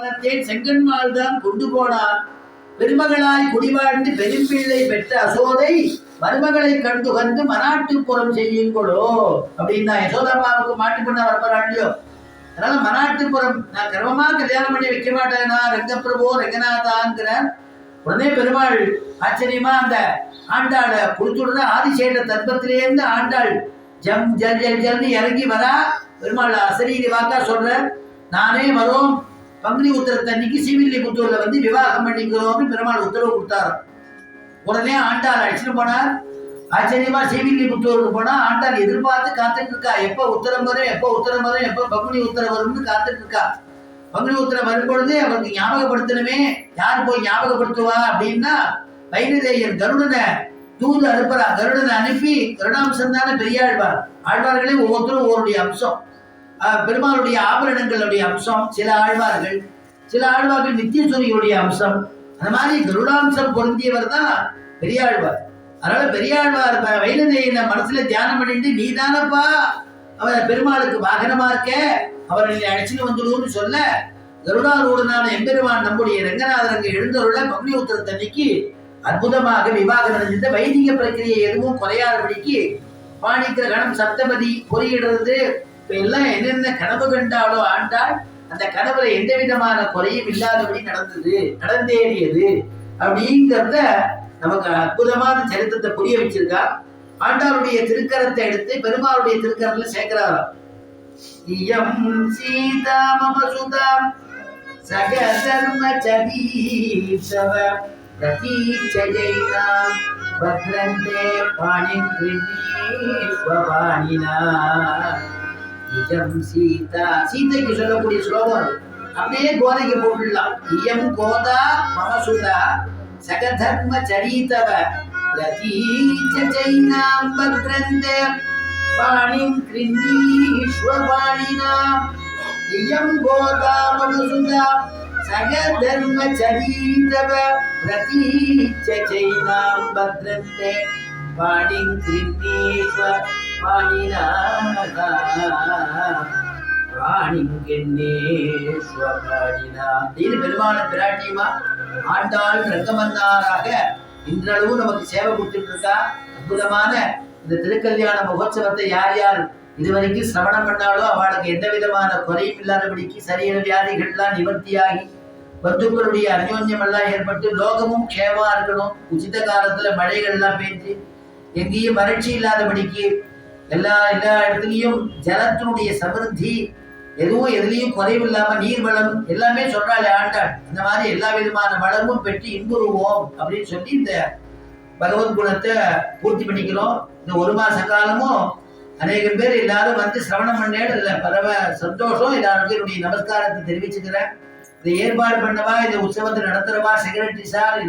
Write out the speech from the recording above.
பலத்தை செங்கன்மால் தான் கொண்டு போனார். பெருமகளாய் குடிவாழ்ந்து பெரும்பிள்ளை பெற்ற அசோதை மருமகளை கண்டு கண்டு மனாட்டுப்புறம் செய்யுங்களோ அப்படின்னா யசோதாமாவுக்கு மாட்டு பண்ண வரப்போறாண்டியோ அதனால மனாட்டுப்புறம் நான் கர்வமா கல்யாணம் பண்ணி வைக்க மாட்டேனா ரங்கப்பிரபோ ரங்கநாதாங்கிற உடனே பெருமாள் ஆச்சரியமா அந்த ஆண்டாள குளிச்சுடுற ஆதிசேட தர்ப்பத்திலேருந்து ஆண்டாள் ஜம் ஜல் ஜல் ஜல்னு இறங்கி வரா. பெருமாள் அசரீதி வாக்கா சொல்ற நானே வரும் பங்குனி உத்தரத்தன்னைக்கு ஸ்ரீவில்லிபுத்தூர்ல வந்து விவாகம் பண்ணிக்கிறோம்னு பெருமாள் உத்தரவு கொடுத்தாரு உடனே ஆண்டாள் அழைச்சிட்டு போனார். ஆச்சரியமா ஸ்ரீவில்லிபுத்தூருக்கு போனா ஆண்டாள் எதிர்பார்த்து காத்துட்டு இருக்கா. எப்ப உத்தரம் வரும் எப்ப உத்தரம் வரும் எப்ப பங்குனி உத்தரம் வரும்னு காத்துட்டு இருக்கா. பங்குனி உத்தரம் வரும்பொழுது அவருக்கு ஞாபகப்படுத்தணுமே. யார் போய் ஞாபகப்படுத்துவா அப்படின்னா வைரதேயர் கருடனை தூது அனுப்புறா. கருடனை அனுப்பி கருடாம்சம் தானே பெரியாழ்வார். ஆழ்வார்களே ஒவ்வொருத்தரும் ஒவ்வொருடைய அம்சம். பெருமாளுடைய ஆபரணங்களுடைய அம்சம் சில ஆழ்வார்கள் சில ஆழ்வார்கள் நித்தியசூரியுடைய அம்சம். அந்த மாதிரி கருடாம்சம் பொருந்தியவர் தான் பெரியாழ்வார். அதனால பெரியாழ்வார் ப- மனசுல தியானம் பண்ணிட்டு நீ தானப்பா அவர் பெருமாளுக்கு வாகனமா இருக்க? அவரை நீ அழைச்சிட்டு வந்துடுவோம்னு சொல்ல கருடாரூடனான எம்பெருமான் நம்முடைய ரங்கநாதரங்க எழுந்தருள பங்குனி உத்தரத்தன்னைக்கு அற்புதமாக விவாகம் நடந்தது வைதிக பிரக்கிரியை எதுவும் குறையாதபடிக்கு பாணிக்கிற கணம் சப்தபதி பொறியிடுறது இப்ப எல்லாம் என்னென்ன கனவு கண்டாலோ ஆண்டால் அந்த கனவுல எந்த விதமான குறையும் இல்லாதபடி நடந்தது நடந்தேறியது அப்படிங்கிறத நமக்கு அற்புதமான சரித்திரத்தை புரிய வச்சிருக்கா? ஆண்டாளுடைய திருக்கரத்தை எடுத்து பெருமாளுடைய திருக்கரத்துல சேர்க்கிறாராம் இயம் சீதா மம சுதாம் சக தர்ம சதீசவ பிரதீச்சைனாம் பத்ரந்தே பாணிம் இயம் சீதா. சீதைக்கு சொல்லக்கூடிய ஸ்லோகம் அது. அப்படியே கோதைக்கு போட்டுடலாம். இயம் கோதா மமசுதா. சகதர்ம சரீதவ. பிரதீச்சைனாம் பத்ரந்தே. பாணிம் கிருஷ்ணீஸ்வபாணினா இயம் கோதா மமசுதா. சகதர்ம சரிதவ. பிரதீச்சைனாம் பத்ரந்தே. பாணிம் கிருந்தீ இது பெருமான பிராட்டியமா ஆண்டாள் ரங்கமன்னாராக இன்றளவும் நமக்கு சேவை கொடுத்துட்டு இருக்கா அற்புதமான இந்த திருக்கல்யாண மகோத்சவத்தை யார் யார் இதுவரைக்கும் சிரவணம் பண்ணாலோ அவளுக்கு எந்த விதமான குறையும் இல்லாதபடிக்கு சரியான வியாதிகள்லாம் நிவர்த்தியாகி பந்துக்களுடைய அந்யோன்யம் எல்லாம் ஏற்பட்டு லோகமும் க்ஷேமா இருக்கணும். உச்சித காலத்துல மழைகள்லாம் பெஞ்சு எங்கேயும் வறட்சி இல்லாதபடிக்கு எல்லா எல்லா இடத்துலையும் ஜலத்தினுடைய சமிருத்தி எதுவும் எதுலேயும் குறைவில்லாம நீர் வளம் எல்லாமே சொல்றாள் ஆண்டாள். இந்த மாதிரி எல்லா விதமான வளமும் பெற்று இன்புறுவோம் அப்படின்னு சொல்லி இந்த பகவத் குணத்தை பூர்த்தி பண்ணிக்கிறோம். இந்த ஒரு மாச காலமும் அநேக பேர் எல்லாரும் வந்து சிரவணம் பண்ணேன் இதுல பரவ சந்தோஷம் எல்லாருக்கும் என்னுடைய நமஸ்காரத்தை தெரிவிச்சுக்கிறேன். இதை ஏற்பாடு பண்ணவா? இந்த உற்சவத்தை நடத்துறவா? Secretary sir